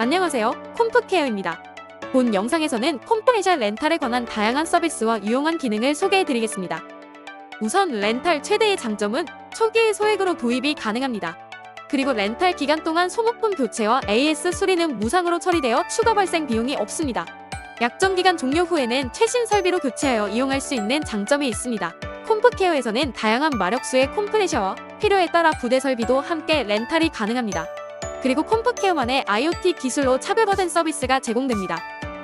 안녕하세요. 콤프케어입니다. 본 영상에서는 콤프레셜 렌탈에 관한 다양한 서비스와 유용한 기능을 소개해드리겠습니다. 우선 렌탈 최대의 장점은 초기의 소액으로 도입이 가능합니다. 그리고 렌탈 기간 동안 소모품 교체와 AS 수리는 무상으로 처리되어 추가 발생 비용이 없습니다. 약정 기간 종료 후에는 최신 설비로 교체하여 이용할 수 있는 장점이 있습니다. 콤프케어에서는 다양한 마력수의 콤프레셔와 필요에 따라 부대 설비도 함께 렌탈이 가능합니다. 그리고 콤프케어만의 IoT 기술로 차별화된 서비스가 제공됩니다.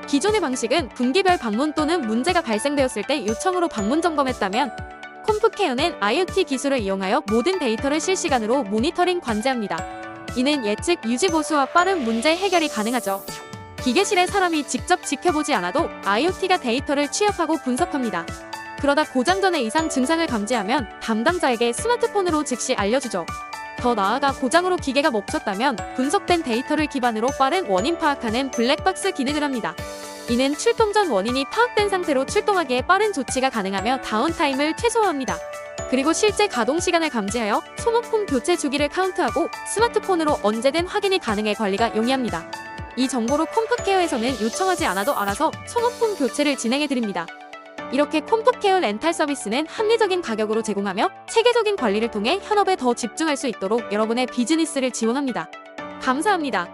기존의 방식은 분기별 방문 또는 문제가 발생되었을 때 요청으로 방문 점검했다면 콤프케어는 IoT 기술을 이용하여 모든 데이터를 실시간으로 모니터링 관제합니다. 이는 예측 유지 보수와 빠른 문제 해결이 가능하죠. 기계실에 사람이 직접 지켜보지 않아도 IoT가 데이터를 취합하고 분석합니다. 그러다 고장 전의 이상 증상을 감지하면 담당자에게 스마트폰으로 즉시 알려주죠. 더 나아가 고장으로 기계가 멈췄다면 분석된 데이터를 기반으로 빠른 원인 파악하는 블랙박스 기능을 합니다. 이는 출동 전 원인이 파악된 상태로 출동하기에 빠른 조치가 가능하며 다운타임을 최소화합니다. 그리고 실제 가동 시간을 감지하여 소모품 교체 주기를 카운트하고 스마트폰으로 언제든 확인이 가능해 관리가 용이합니다. 이 정보로 콤프케어에서는 요청하지 않아도 알아서 소모품 교체를 진행해 드립니다. 이렇게 콤프케어 렌탈 서비스는 합리적인 가격으로 제공하며 체계적인 관리를 통해 현업에 더 집중할 수 있도록 여러분의 비즈니스를 지원합니다. 감사합니다.